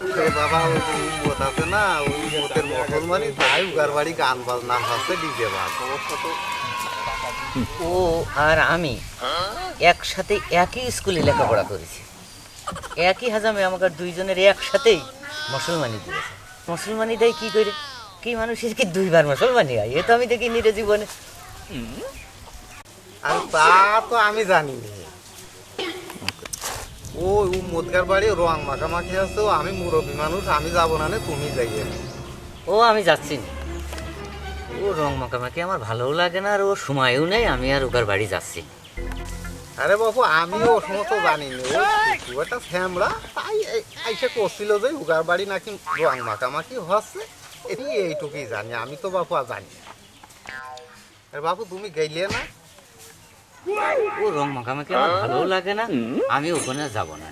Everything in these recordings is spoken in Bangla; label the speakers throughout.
Speaker 1: সে বাবা ওই উম্মত আছে না ওই উম্মতের মুসলমানই তাই উগার বাড়ি গান বাজনা হচ্ছে ডিজে বাজ।
Speaker 2: ও আর আমি একসাথে একই স্কুলে লেখাপড়া করেছি। একই হাজামে আমাকে দুইজনের একসাথেই মুসলমানি দিয়েছে। মুসলমানি দেয় কি করে? কি মানুষের কি দুইবার মুসলমানি হয়? এ তো আমি দেখি নিরে জীবনে
Speaker 1: আর তা তো আমি জানি নি। ও উম্মতকার বাড়ি রং মাখামাখি আছে ও আমি মুরব্বী মানুষ আমি যাব না নে, তুমি যাইয়ে
Speaker 2: ও আমি যাচ্ছি না ও রং মাখামাখি আমার ভালোও লাগে না আর ও সময়ও নেই আমি আর ওকার বাড়ি যাচ্ছি না।
Speaker 1: আরে বাবু আমি ও সমস্ত জানি নি ও খুব একটা ফ্যামরা তাই এই- আইসে করছিল যে উগার বাড়ি নাকি রং মাখামাখি হচ্ছে এটি এইটুকুই জানি আমি তো বাবু আর জানি না। আরে বাবু তুমি গেলে না
Speaker 2: ও রং মাখামাখি আমার ভালোও লাগে না? আমি ওখানে যাব না।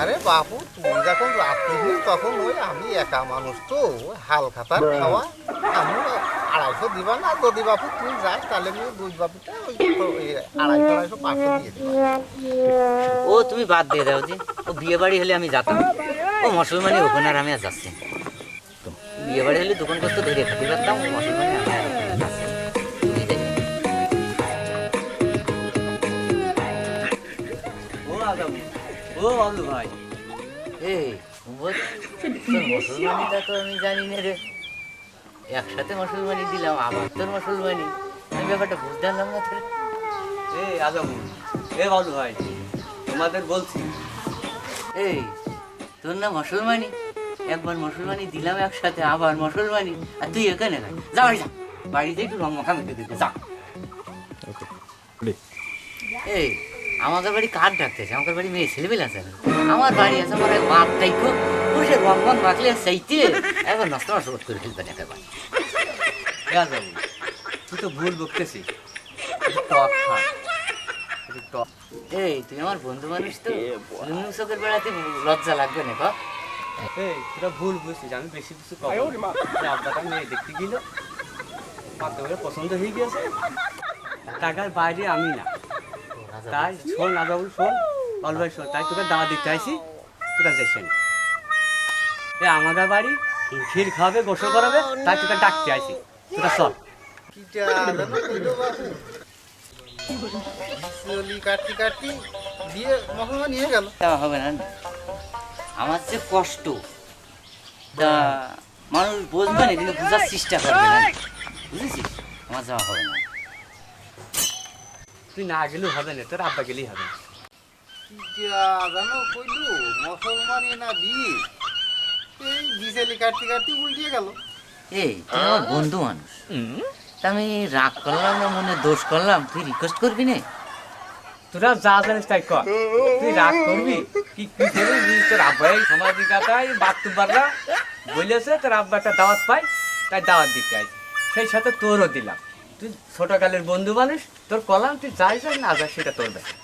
Speaker 1: আরে বাবু তুমি যখন রাত্রি তখন ওই আমি একা মানুষ তো হাল খাতার খাওয়া আমি আড়াইশো দিবা না? যদি বাবু তুই যাস তাহলে আমি দুই বাবুটা ওই আড়াইশো আড়াইশো পাঁচশো দিয়ে দিবা।
Speaker 2: ও তুমি বাদ দিয়ে দাও যে ও বিয়ে বাড়ি হলে আমি যেতাম। ও মুসলমানি ওখানে আর আমি আর যাচ্ছি বিয়ে বাড়ি হলে দোকান করতে ধরে খেতে পারতাম। মুসলমানি আমি আর
Speaker 3: ও বাবলু ভাই।
Speaker 2: এই বল, তোর মুসলমানিটা তো আমি জানি না রে। একসাথে মুসলমানি দিলাম আবার তোর মুসলমানি আমি ব্যাপারটা বুঝতে পারলাম না তোর।
Speaker 3: এ আদম এ বাবলু ভাই তোমাদের বলছি।
Speaker 2: এই তোর না মুসলমানি একবার মুসলমানি দিলাম একসাথে আবার মুসলমানি আর তুই এখানে খাই যা বাড়ি যা। বাড়িতে একটু রং মাখা মেখে দিতে যা। এই আমাদের বাড়ি কার ডাকতেছে আমাদের বাড়ি মেয়ে ছেলেবেলা আছে। আমার বাড়ি আছে আমার এক বাপ টাইকো বসে রং রং মাখলে চাইতে একবার নষ্ট নষ্ট করে ফেলবে না একবার।
Speaker 3: তুই তো ভুল বকতেছিস।
Speaker 2: এই তুই আমার বন্ধু মানুষ তো। লুঙ্গি চোখের বেড়াতে লজ্জা লাগবে না
Speaker 3: এই তোরা ভুল বুঝছিস আমি বেশি কিছু কব না। আব্বাটা মেয়ে দেখতে গেল। পাত্র পছন্দ হয়ে গিয়েছে। টাকার বাইরে আমি না। তাই? শোন আদাবুল শোন। বল ভাই শোন। তাই তোকে দাওয়া দিতে আইসি তোরা যাইস এ আমাদের বাড়ি ক্ষীর খাওয়াবে গোসল করাবে তাই তোকে ডাকতে আইসি তোরা চল
Speaker 1: কিটা কাটি দিয়ে নিয়ে গেল।
Speaker 2: তা হবে না। আমার যে কষ্ট তা মানুষ বুঝবে না কিন্তু বোঝার চেষ্টা করবে না। বুঝেছিস? আমার যাওয়া হবে না।
Speaker 3: তুই না গেলেও হবে না তোর আব্বা গেলেই হবে
Speaker 1: কিটা জানো কইলো মুসলমানি না বিয়ে এই বিচলি কাটি কাটি উল্টিয়ে গেল।
Speaker 2: এই আমার বন্ধু মানুষ। তা আমি রাগ করলাম না মনে দোষ করলাম তুই রিকোয়েস্ট করবি না?
Speaker 3: তোরা যা জানিস তাই কর। তুই রাগ করবি? কি কি করবি? তোর আব্বাই বলেছে তোর আব্বা একটা দাওয়াত পাই তাই দাওয়াত দিতে আইছি সেই সাথে তোরও দিলাম। তুই ছোটকালের বন্ধু মানুষ তোর কলাম তুই যাই যাই না যাই, সেটা তোর ব্যাপার।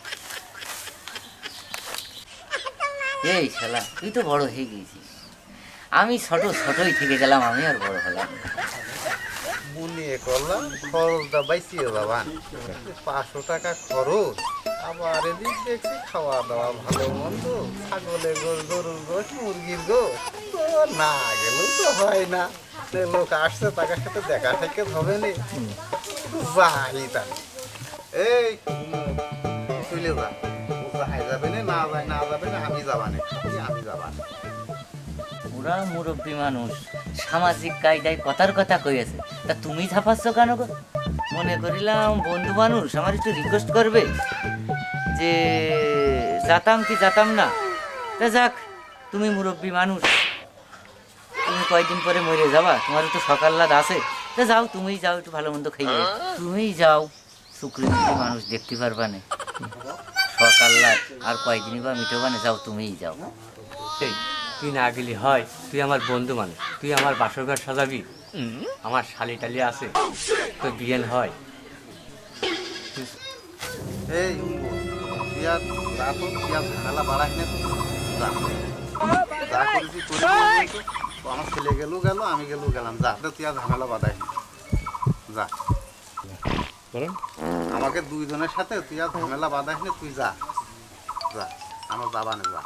Speaker 2: এই শালা, তুই তো বড় হয়ে গিয়েছিস। আমি ছোট, ছোটই থেকে গেলাম, আমি আর বড় হলাম।
Speaker 1: বুনিয়ে করলাম, খরচটা বাইছিয়ে যাবান পাঁচশো টাকা খরচ, আবার এদিক দেখছি খাওয়া দাওয়া ভালো মন্দ, ছাগলের গোস গরুর গোস মুরগির গোস না গেলেও তো হয় না। লোক আসছে তার সাথে দেখা থেকে হবে না। যাই তাই এই চলে যা। যাই যাবে না না যায়, না যাবে না, আমি
Speaker 2: ওরা মুরব্বী মানুষ, সামাজিক কায়দায় কথার কথা কইয়াছে। তা তুমি ঝাপাচ্ছ কেন গো? মনে করিলাম বন্ধু মানুষ, আমার একটু রিকোয়েস্ট করবে যে, যাতাম কি যাতাম না? তা যাক, তুমি মুরব্বী মানুষ, তুমি কয়দিন পরে মরে যাবা? তোমার তো সকাল লাদ আছে। যাও তুমিই যাও একটু ভালো মন্দ খাইয়ে তুমিই যাও। শুক্রি মানুষ দেখতে পারবা না। সকাল আর কয়দিনই বা মিটবা না যাও তুমিই যাও।
Speaker 3: এই তুই না গেলে হয় তুই আমার বন্ধু মানুষ তুই আমার বাসর ঘর সাজাবি? আমার শালি টালি আছে তোর বিয়েন হয়।
Speaker 1: এই ঝামেলা বাড়াই না। যা। করেছি আমার ছেলে গেল গেল আমি গেল গেলাম। যা তো তুই আর ঝামেলা বাড়াই না। যা। আমাকে দুইজনের সাথে তুই আর ঝামেলা বাঁধাইস না তুই যা। যা আমার বাবা যা।